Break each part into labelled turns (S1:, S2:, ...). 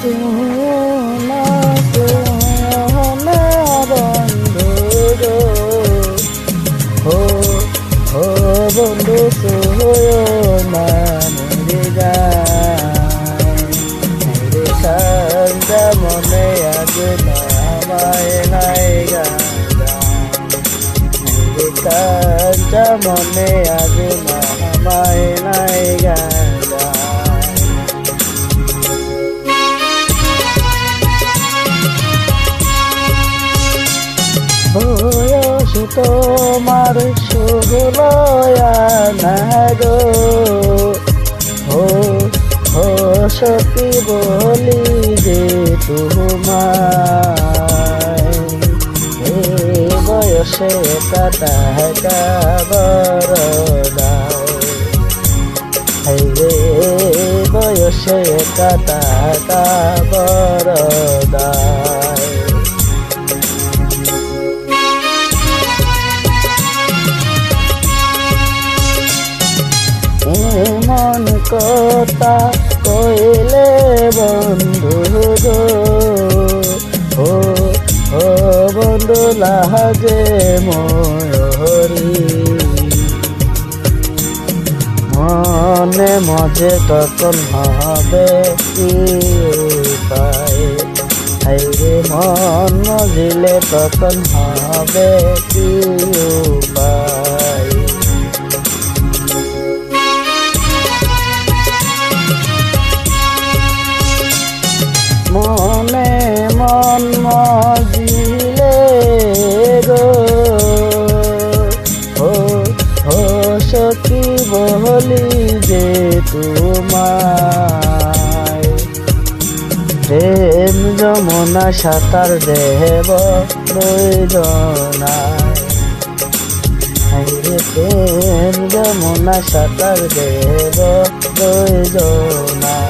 S1: বন্ধু বন্ধু সোনা মেরে মেরে কান্দা মনে আজ না আমায় নাই গান মনে আজ না আমায় নাই গান তোমার গো। হো হো সখী বলি যে তোমায়। এ বয়সে কাটা কাবরদায় রে বয়সে কাটা কাবরদায় এমন কথা কইলে বন্ধু গো। ও ও বন্ধু, লাহাজে ময়ূরী মনে মজে তখন হবে কি উপায় হাইরে মন মজিলে তখন হবে কি উপায় মন মজিলে গো। হো হো সখী বলি যে তোমায়। প্রেম যমুনা সাঁতার দেব প্রয়োজনায়। প্রেম যমুনা সাঁতার দেব প্রয়োজনায়।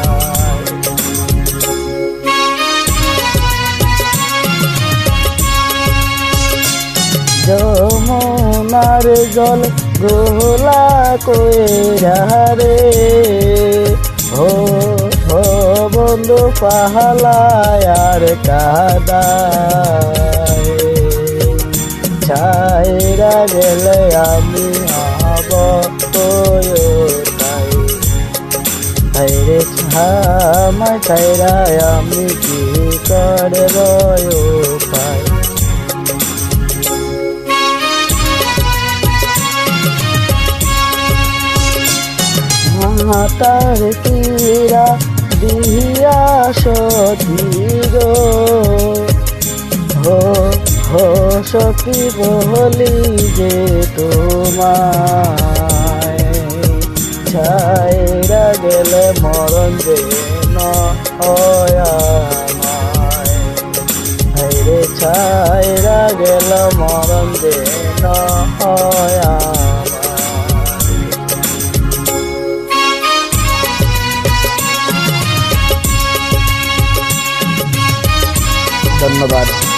S1: যমুনার জল গোলা কইরা রে হো হো বন্ধু পাহালায় আর কাদায়। ছাইরা গেলে আমি আব তাই হাইরে ছাইরা আমি কি করব পাই মাতার তীরা দিয়া গো হো সখী বলি যে তোমায় ছাইরা গেলে মরণ যে নয় ছাইরা গেল মরণ যে ধন্যবাদ।